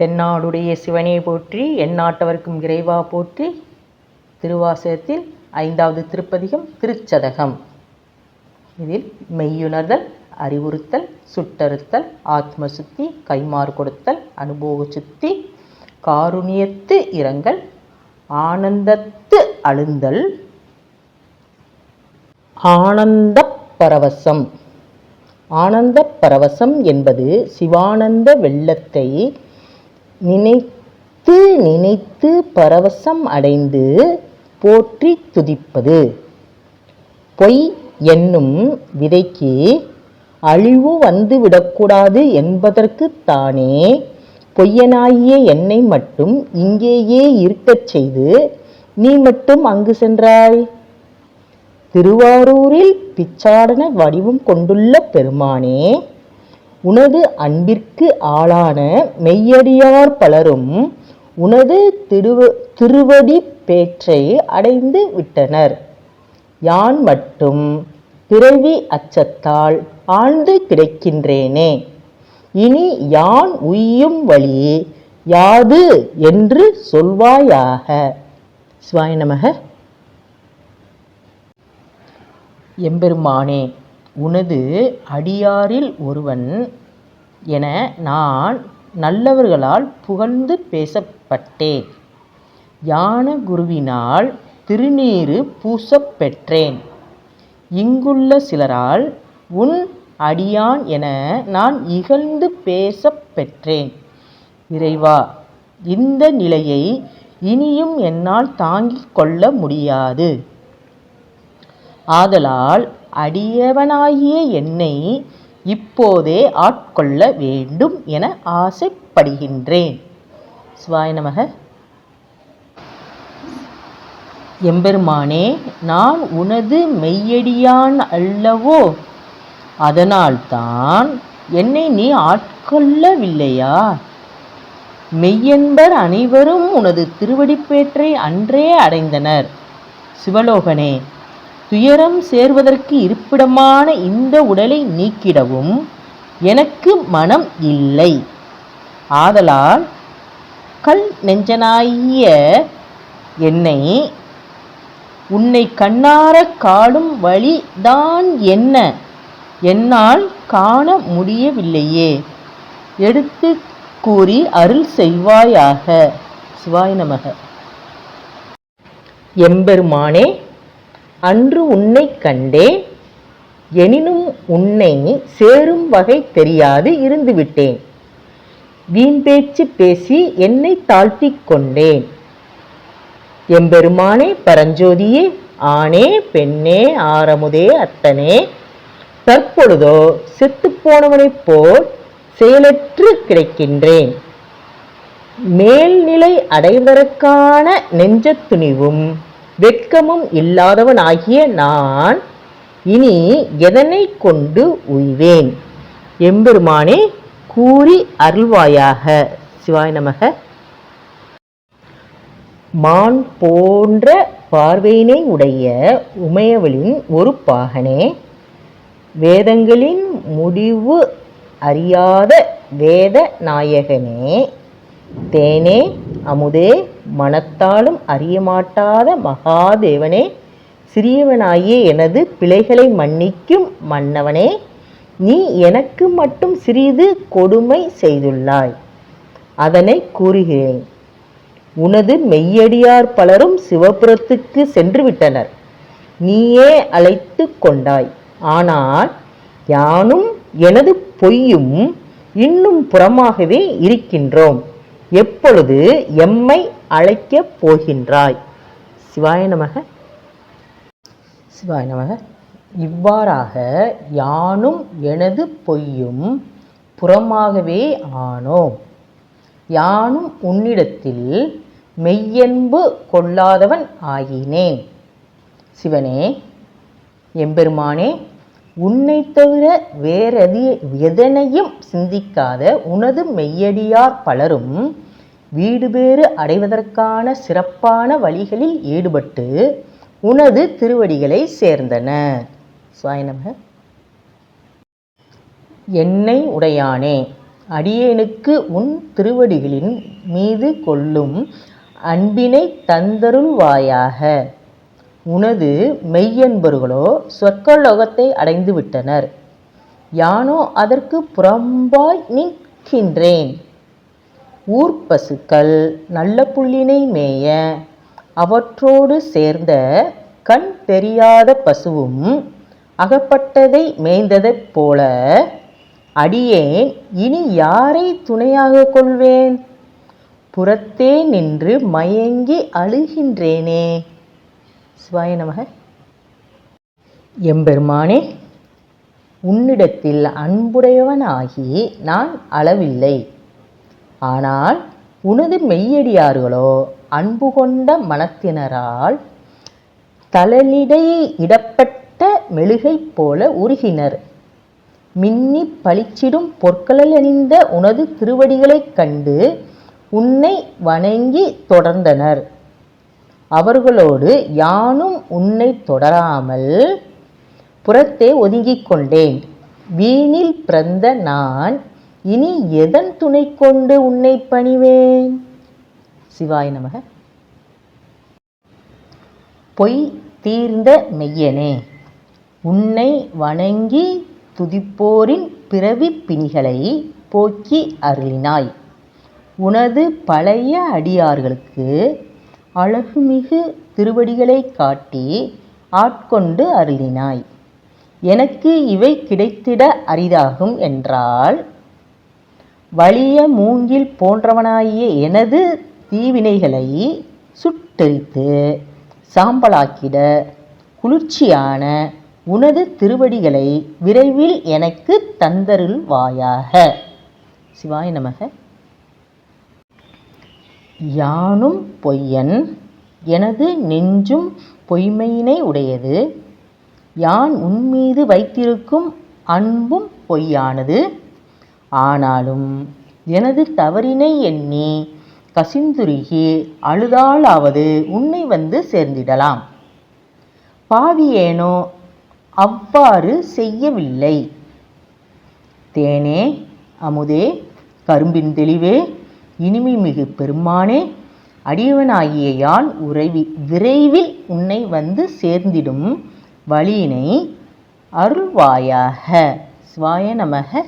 தென்னாடுடைய சிவனை போற்றி எந்நாட்டவர்க்கும் இறைவா போற்றி திருவாசகத்தில் ஐந்தாவது திருப்பதிகம் திருச்சதகம். இதில் மெய்யுணர்தல் அறிவுறுத்தல் சுட்டறுத்தல் ஆத்ம சுத்தி கைமாறு கொடுத்தல் அனுபவ சுத்தி காருணியத்து இரங்கல் ஆனந்தத்து அழுந்தல் ஆனந்த பரவசம். ஆனந்த பரவசம் என்பது சிவானந்த வெள்ளத்தை நினைத்து நினைத்து பரவசம் அடைந்து போற்றி துதிப்பது. பொய் என்னும் விதைக்கு அழிவு வந்துவிடக்கூடாது என்பதற்குத்தானே என்பதற்குத் தானே பொய்யனாகிய என்னை மட்டும் இங்கேயே இருக்கச் செய்து நீ மட்டும் அங்கு சென்றாய். திருவாரூரில் பிச்சாடன வடிவம் கொண்டுள்ள பெருமானே உனது அன்பிற்கு ஆளான மெய்யடியார் பலரும் உனது திருவ திருவடி பேற்றை அடைந்து விட்டனர். யான் மட்டும் பிறவி அச்சத்தால் ஆழ்ந்து கிடக்கின்றேனே. இனி யான் உய்யும் வழி யாது என்று சொல்வாயாக? சிவாய நமக. எம்பெருமானே உனது அடியாரில் ஒருவன் என நான் நல்லவர்களால் புகழ்ந்து பேசப்பட்டேன். ஞான குருவினால் திருநீறு பூசப் பெற்றேன். இங்குள்ள சிலரால் உன் அடியான் என நான் இகழ்ந்து பேசப் பெற்றேன். இறைவா இந்த நிலையை இனியும் என்னால் தாங்கிக் கொள்ள முடியாது. ஆதலால் அடியவனாகிய என்னை இப்போதே ஆட்கொள்ள வேண்டும் என ஆசைப்படுகின்றேன். சிவாய நமக. எம்பெருமானே நான் உனது மெய்யடியான் அல்லவோ? அதனால்தான் என்னை நீ ஆட்கொள்ளவில்லையா? மெய்யென்பர் அனைவரும் உனது திருவடிப்பேற்றை அன்றே அடைந்தனர். சிவலோகனே துயரம் சேர்வதற்கு இருப்பிடமான இந்த உடலை நீக்கிடவும் எனக்கு மனம் இல்லை. ஆதலால் கல் நெஞ்சனாகிய என்னை உன்னை கண்ணார காடும் வழிதான் என்ன? என்னால் காண முடியவில்லையே. எடுத்து கூறி அருள் செய்வாயாக. சிவாய நமக. எம்பெருமானே அன்று உன்னை கண்டேன் எனினும் உன்னை சேரும் வகை தெரியாது இருந்துவிட்டேன். வீண் பேச்சு பேசி என்னை தாழ்த்தி கொண்டேன். எம்பெருமானே பரஞ்சோதியே ஆணே பெண்ணே ஆரமுதே அத்தனே தற்பொழுதோ செத்துப்போனவனைப் போல் செயலற்று கிடைக்கின்றேன். மேல்நிலை அடைவதற்கான நெஞ்சத் துணிவும் வெட்கமும் இல்லாதவனாகிய நான் இனி எதனை கொண்டு உய்வேன்? எம்பெருமானே கூறி அருள்வாயாக. சிவாய நமக. மான் போன்ற பார்வையினை உடைய உமையவளின் ஒரு பாகனே வேதங்களின் முடிவு அறியாத வேத நாயகனே தேனே அமுதே மனத்தாலும் அறியமாட்டாத மகாதேவனே சிறியவனாயே எனது பிழைகளை மன்னிக்கும் மன்னவனே நீ எனக்கு மட்டும் சிறிது கொடுமை செய்துள்ளாய். அதனை கூறுகிறேன். உனது மெய்யடியார் பலரும் சிவபுரத்துக்கு சென்று விட்டனர் நீயே அழைத்து கொண்டாய். ஆனால் யானும் எனது பொய்யும் இன்னும் புறமாகவே இருக்கின்றோம். எப்பொழுது எம்மை அழைக்கப் போகின்றாய்? சிவாய நமக. சிவாய நமக. இவ்வாறாக யானும் எனது பொய்யும் புறமாகவே ஆனோம். யானும் உன்னிடத்தில் மெய்யன்பு கொள்ளாதவன் ஆகினேன் சிவனே எம்பெருமானே உன்னை தவிர வேறெதி எதனையும் சிந்திக்காத உனது மெய்யடியார் பலரும் வீடு பேறு அடைவதற்கான சிறப்பான வழிகளில் ஈடுபட்டு உனது திருவடிகளை சேர்ந்தனர். சுவாய என்னை உடையானே அடியேனுக்கு உன் திருவடிகளின் மீது கொள்ளும் அன்பினை தந்தருள்வாயாக. உனது மெய்யன்பர்களோ சொர்க்கலோகத்தை அடைந்து விட்டனர் யானோ அதற்கு புறம்பாய் நிற்கின்றேன். ஊர்ப்பசுக்கள் நல்ல புல்லினை மேய அவற்றோடு சேர்ந்த கண் தெரியாத பசுவும் அகப்பட்டதை மேய்ந்ததைப் போல அடியேன் இனி யாரை துணையாக கொள்வேன்? புறத்தே நின்று மயங்கி அழுகின்றேனே. சிவாய நமக. எம்பெருமானே உன்னிடத்தில் அன்புடையவனாகி நான் அளவில்லை. ஆனால் உனது மெய்யடியார்களோ அன்பு கொண்ட மனத்தினரால் தளலிடை இடப்பட்ட மெழுகை போல உருகினர். மின்னி பளிச்சிடும் பொற்களல் அணிந்த உனது திருவடிகளைக் கண்டு உன்னை வணங்கி தொடர்ந்தனர். அவர்களோடு யானும் உன்னை தொடராமல் புறத்தே ஒதுங்கிக் கொண்டேன். வீணில் பிறந்த நான் இனி எதன் துணை கொண்டு உன்னை பணிவேன்? சிவாய நமக. பொய் தீர்ந்த மெய்யனே உன்னை வணங்கி துதிப்போரின் பிறவி பிணிகளை போக்கி அருளினாய். உனது பழைய அடியார்களுக்கு அழகுமிகு திருவடிகளை காட்டி ஆட்கொண்டு அருளினாய். எனக்கு இவை கிடைத்திட அரிதாகும் என்றால் வலிய மூங்கில் போன்றவனாகிய எனது தீவினைகளை சுட்டெரித்து சாம்பலாக்கிட குளிர்ச்சியான உனது திருவடிகளை விரைவில் எனக்கு தந்தருள்வாயாக. சிவாய நமக. யானும் பொய்யன். எனது நெஞ்சும் பொய்மையினை உடையது. யான் உன்மீது வைத்திருக்கும் அன்பும் பொய்யானது. ஆனாலும் எனது தவறினை எண்ணி கசிந்துருகி அழுதாலாவது உன்னை வந்து சேர்ந்திடலாம். பாவியேனோ அவ்வாறு செய்யவில்லை. தேனே அமுதே கரும்பின் தெளிவே இனிமை மிகு பெருமானே அடியவனாகிய யான் உறைவி விரைவில் உன்னை வந்து சேர்ந்திடும் வழியினை அருள்வாயாக. சிவாய நமக.